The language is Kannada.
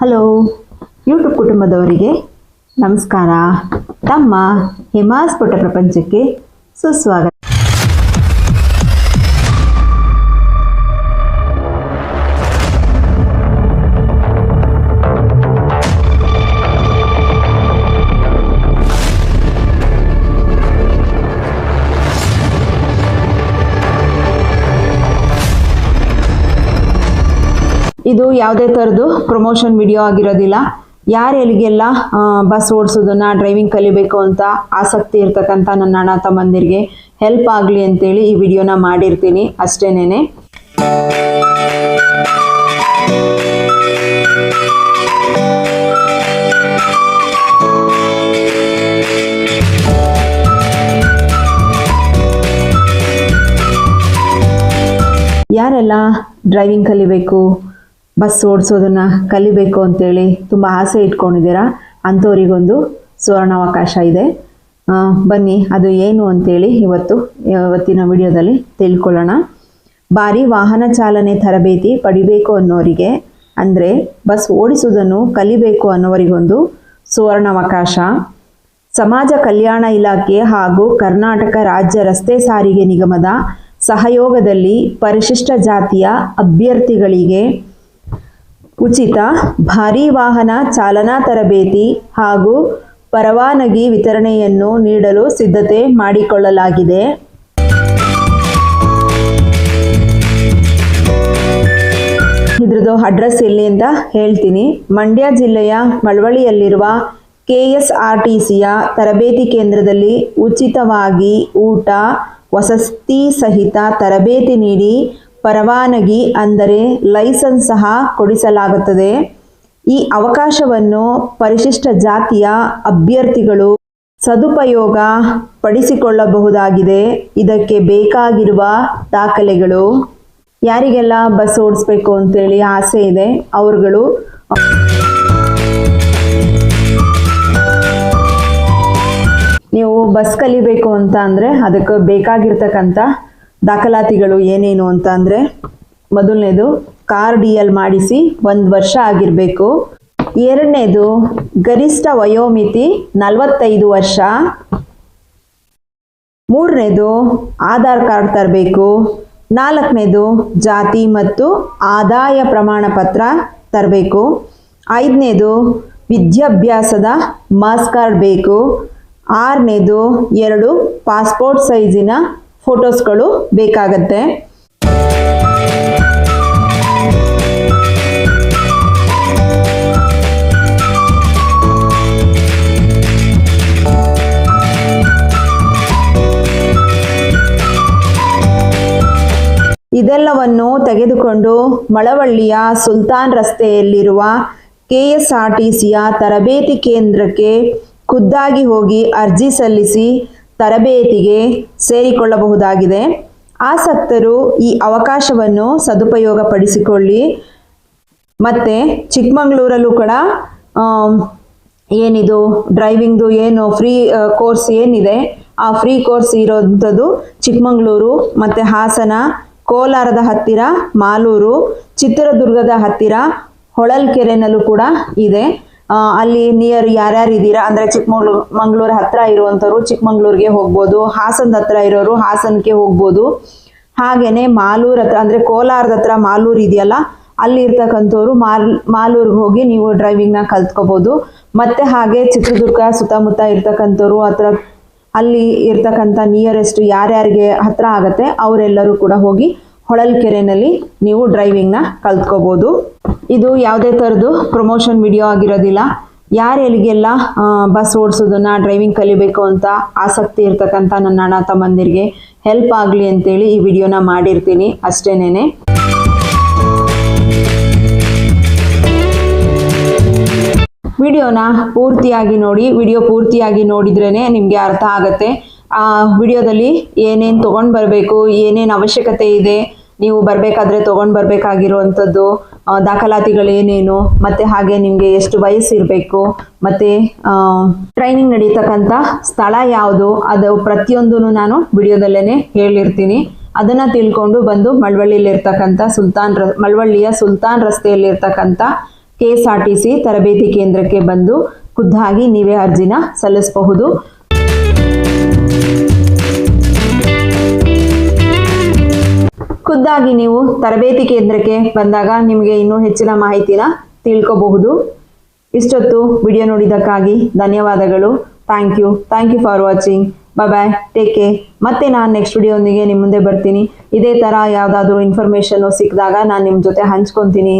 ಹಲೋ ಯೂಟ್ಯೂಬ್ ಕುಟುಂಬದವರಿಗೆ ನಮಸ್ಕಾರ. ತಮ್ಮ ಹಿಮಾಸ್ ಪುಟ್ಟ ಪ್ರಪಂಚಕ್ಕೆ ಸುಸ್ವಾಗತ. ಇದು ಯಾವುದೇ ಥರದ್ದು ಪ್ರಮೋಷನ್ ವಿಡಿಯೋ ಆಗಿರೋದಿಲ್ಲ. ಯಾರು ಎಲ್ಲಿಗೆಲ್ಲ ಬಸ್ ಓಡಿಸೋದನ್ನ ಡ್ರೈವಿಂಗ್ ಕಲಿಬೇಕು ಅಂತ ಆಸಕ್ತಿ ಇರ್ತಕ್ಕಂಥ ನನ್ನ ಅಣ್ಣ ತಮ್ಮಂದಿರಿಗೆ ಹೆಲ್ಪ್ ಆಗಲಿ ಅಂತೇಳಿ ಈ ವಿಡಿಯೋನ ಮಾಡಿರ್ತೀನಿ. ಅಷ್ಟೇನೇನೆ. ಯಾರೆಲ್ಲ ಡ್ರೈವಿಂಗ್ ಕಲಿಬೇಕು ಬಸ್ ಓಡಿಸೋದನ್ನ ಕಲಿಬೇಕು ಅಂತೇಳಿ ತುಂಬ ಆಸೆ ಇಟ್ಕೊಂಡಿದ್ದೀರಾ? ಅಂಥವರಿಗೊಂದು ಸುವರ್ಣಾವಕಾಶ ಇದೆ. ಬನ್ನಿ, ಅದು ಏನು ಅಂತೇಳಿ ಇವತ್ತು, ಇವತ್ತಿನ ವಿಡಿಯೋದಲ್ಲಿ ತಿಳ್ಕೊಳ್ಳೋಣ. ಭಾರಿ ವಾಹನ ಚಾಲನೆ ತರಬೇತಿ ಪಡಿಬೇಕು ಅನ್ನೋರಿಗೆ, ಅಂದರೆ ಬಸ್ ಓಡಿಸೋದನ್ನು ಕಲಿಬೇಕು ಅನ್ನೋರಿಗೊಂದು ಸುವರ್ಣಾವಕಾಶ. ಸಮಾಜ ಕಲ್ಯಾಣ ಇಲಾಖೆ ಹಾಗೂ ಕರ್ನಾಟಕ ರಾಜ್ಯ ರಸ್ತೆ ಸಾರಿಗೆ ನಿಗಮದ ಸಹಯೋಗದಲ್ಲಿ ಪರಿಶಿಷ್ಟ ಜಾತಿಯ ಅಭ್ಯರ್ಥಿಗಳಿಗೆ ಉಚಿತ ಭಾರೀ ವಾಹನ ಚಾಲನಾ ತರಬೇತಿ ಹಾಗೂ ಪರವಾನಗಿ ವಿತರಣೆಯನ್ನು ನೀಡಲು ಸಿದ್ಧತೆ ಮಾಡಿಕೊಳ್ಳಲಾಗಿದೆ. ಇದ್ರದ್ದು ಅಡ್ರೆಸ್ ಎಲ್ಲಿ ಅಂತ ಹೇಳ್ತೀನಿ. ಮಂಡ್ಯ ಜಿಲ್ಲೆಯ ಮಳವಳ್ಳಿಯಲ್ಲಿರುವ ಕೆ ಎಸ್ ಆರ್ ಟಿ ಸಿಯ ತರಬೇತಿ ಕೇಂದ್ರದಲ್ಲಿ ಉಚಿತವಾಗಿ ಊಟ, ವಸತಿ ಸಹಿತ ತರಬೇತಿ ನೀಡಿ ಪರವಾನಗಿ ಅಂದರೆ ಲೈಸೆನ್ಸ್ ಸಹ ಕೊಡಿಸಲಾಗುತ್ತದೆ. ಈ ಅವಕಾಶವನ್ನು ಪರಿಶಿಷ್ಟ ಜಾತಿಯ ಅಭ್ಯರ್ಥಿಗಳು ಸದುಪಯೋಗ ಪಡಿಸಿಕೊಳ್ಳಬಹುದಾಗಿದೆ. ಇದಕ್ಕೆ ಬೇಕಾಗಿರುವ ದಾಖಲೆಗಳು. ಯಾರಿಗೆಲ್ಲ ಬಸ್ ಓಡಿಸ್ಬೇಕು ಅಂತೇಳಿ ಆಸೆ ಇದೆ, ಅವರುಗಳು. ನೀವು ಬಸ್ ಕಲಿಬೇಕು ಅಂತ ಅಂದರೆ ಅದಕ್ಕೆ ಬೇಕಾಗಿರ್ತಕ್ಕಂಥ ದಾಖಲಾತಿಗಳು ಏನೇನು ಅಂತ ಅಂದರೆ ಮೊದಲನೇದು ಕಾರ್ ಡಿ ಎಲ್ ಮಾಡಿಸಿ ಒಂದು ವರ್ಷ ಆಗಿರಬೇಕು. ಎರಡನೇದು ಗರಿಷ್ಠ ವಯೋಮಿತಿ ನಲವತ್ತೈದು ವರ್ಷ. ಮೂರನೇದು ಆಧಾರ್ ಕಾರ್ಡ್ ತರಬೇಕು. ನಾಲ್ಕನೇದು ಜಾತಿ ಮತ್ತು ಆದಾಯ ಪ್ರಮಾಣ ಪತ್ರ ತರಬೇಕು. ಐದನೇದು ವಿದ್ಯಾಭ್ಯಾಸದ ಮಾಸ್ ಕಾರ್ಡ್ ಬೇಕು. ಆರನೇದು ಎರಡು ಪಾಸ್ಪೋರ್ಟ್ ಸೈಜಿನ ಫೋಟೋಸ್ಗಳು ಬೇಕಾಗತ್ತೆ. ಇದೆಲ್ಲವನ್ನು ತೆಗೆದುಕೊಂಡು ಮಳವಳ್ಳಿಯ ಸುಲ್ತಾನ್ ರಸ್ತೆಯಲ್ಲಿರುವ ಕೆ ಎಸ್ ಆರ್ ಟಿಸಿಯ ತರಬೇತಿ ಕೇಂದ್ರಕ್ಕೆ ಖುದ್ದಾಗಿ ಹೋಗಿ ಅರ್ಜಿ ಸಲ್ಲಿಸಿ ತರಬೇತಿಗೆ ಸೇರಿಕೊಳ್ಳಬಹುದಾಗಿದೆ. ಆಸಕ್ತರು ಈ ಅವಕಾಶವನ್ನು ಸದುಪಯೋಗಪಡಿಸಿಕೊಳ್ಳಿ. ಮತ್ತು ಚಿಕ್ಕಮಗಳೂರಲ್ಲೂ ಕೂಡ ಏನಿದು, ಡ್ರೈವಿಂಗ್ದು ಏನು, ಫ್ರೀ ಕೋರ್ಸ್ ಏನಿದೆ, ಆ ಫ್ರೀ ಕೋರ್ಸ್ ಇರೋಂಥದ್ದು ಚಿಕ್ಕಮಗಳೂರು, ಮತ್ತು ಹಾಸನ, ಕೋಲಾರದ ಹತ್ತಿರ, ಮಾಲೂರು, ಚಿತ್ರದುರ್ಗದ ಹತ್ತಿರ, ಹೊಳಲ್ಕೆರೆನಲ್ಲೂ ಕೂಡ ಇದೆ. ಅಲ್ಲಿ ನಿಯರ್ ಯಾರ್ಯಾರು ಇದ್ದೀರಾ? ಅಂದರೆ ಚಿಕ್ಕಮಗಳೂರು ಮಂಗಳೂರು ಹತ್ರ ಇರುವಂಥವ್ರು ಚಿಕ್ಕಮಗಳೂರಿಗೆ ಹೋಗ್ಬೋದು. ಹಾಸನದ ಹತ್ರ ಇರೋರು ಹಾಸನಕ್ಕೆ ಹೋಗ್ಬೋದು. ಹಾಗೇನೆ ಮಾಲೂರ್ ಹತ್ರ, ಅಂದರೆ ಕೋಲಾರದ ಹತ್ರ ಮಾಲೂರು ಇದೆಯಲ್ಲ ಅಲ್ಲಿ ಇರ್ತಕ್ಕಂಥವ್ರು ಮಾಲ್, ಮಾಲೂರ್ಗೆ ಹೋಗಿ ನೀವು ಡ್ರೈವಿಂಗ್ನ ಕಲ್ತ್ಕೋಬೋದು. ಮತ್ತೆ ಹಾಗೆ ಚಿತ್ರದುರ್ಗ ಸುತ್ತಮುತ್ತ ಇರ್ತಕ್ಕಂಥವ್ರು ಹತ್ರ, ಅಲ್ಲಿ ಇರ್ತಕ್ಕಂಥ ನಿಯರೆಸ್ಟ್ ಯಾರ್ಯಾರಿಗೆ ಹತ್ರ ಆಗತ್ತೆ, ಅವರೆಲ್ಲರೂ ಕೂಡ ಹೋಗಿ ಹೊಳಲ್ಕೆರೆನಲ್ಲಿ ನೀವು ಡ್ರೈವಿಂಗ್ನ ಕಲ್ತ್ಕೋಬೋದು. ಇದು ಯಾವುದೇ ಥರದ್ದು ಪ್ರಮೋಷನ್ ವಿಡಿಯೋ ಆಗಿರೋದಿಲ್ಲ. ಯಾರೆಲ್ಲಿಗೆಲ್ಲ ಬಸ್ ಓಡಿಸೋದನ್ನ ಡ್ರೈವಿಂಗ್ ಕಲಿಬೇಕು ಅಂತ ಆಸಕ್ತಿ ಇರ್ತಕ್ಕಂಥ ನನ್ನ ಅಣ್ಣ ತಮ್ಮಂದಿರಿಗೆ ಹೆಲ್ಪ್ ಆಗಲಿ ಅಂತೇಳಿ ಈ ವಿಡಿಯೋನ ಮಾಡಿರ್ತೀನಿ. ಅಷ್ಟೇನೇನೆ. ವಿಡಿಯೋನ ಪೂರ್ತಿಯಾಗಿ ನೋಡಿ, ವಿಡಿಯೋ ಪೂರ್ತಿಯಾಗಿ ನೋಡಿದ್ರೇ ನಿಮಗೆ ಅರ್ಥ ಆಗುತ್ತೆ. ಆ ವಿಡಿಯೋದಲ್ಲಿ ಏನೇನು ತೊಗೊಂಡು ಬರಬೇಕು, ಏನೇನು ಅವಶ್ಯಕತೆ ಇದೆ, ನೀವು ಬರಬೇಕಾದ್ರೆ ತೊಗೊಂಡು ಬರಬೇಕಾಗಿರುವಂಥದ್ದು ದಾಖಲಾತಿಗಳು ಏನೇನು, ಮತ್ತು ಹಾಗೆ ನಿಮಗೆ ಎಷ್ಟು ವಯಸ್ಸಿರಬೇಕು ಮತ್ತು ಟ್ರೈನಿಂಗ್ ನಡೀತಕ್ಕಂಥ ಸ್ಥಳ ಯಾವುದು, ಅದು ಪ್ರತಿಯೊಂದೂ ನಾನು ವಿಡಿಯೋದಲ್ಲೇ ಹೇಳಿರ್ತೀನಿ. ಅದನ್ನು ತಿಳ್ಕೊಂಡು ಬಂದು ಮಳವಳ್ಳಿಯಲ್ಲಿರ್ತಕ್ಕಂಥ ಸುಲ್ತಾನ್ ರ ಮಳವಳ್ಳಿಯ Sultan ರಸ್ತೆಯಲ್ಲಿರ್ತಕ್ಕಂಥ K S R T C ತರಬೇತಿ ಕೇಂದ್ರಕ್ಕೆ ಬಂದು ಖುದ್ದಾಗಿ ನೀವೇ ಅರ್ಜಿನ ಸಲ್ಲಿಸಬಹುದು. ಖುದ್ದಾಗಿ ನೀವು ತರಬೇತಿ ಕೇಂದ್ರಕ್ಕೆ ಬಂದಾಗ ನಿಮಗೆ ಇನ್ನೂ ಹೆಚ್ಚಿನ ಮಾಹಿತಿನ ತಿಳ್ಕೋಬಹುದು. ಇಷ್ಟೊತ್ತು ವಿಡಿಯೋ ನೋಡಿದ್ದಕ್ಕಾಗಿ ಧನ್ಯವಾದಗಳು. Thank you thank you for watching bye bye take care ಮತ್ತೆ ನಾನು ನೆಕ್ಸ್ಟ್ ವಿಡಿಯೋನಿಗೆ ನಿಮ್ಮ ಮುಂದೆ ಬರ್ತೀನಿ. ಇದೇ ಥರ ಯಾವುದಾದ್ರೂ ಇನ್ಫಾರ್ಮೇಷನ್ನು ಸಿಕ್ಕಿದಾಗ ನಾನು ನಿಮ್ಮ ಜೊತೆ ಹಂಚ್ಕೊತೀನಿ.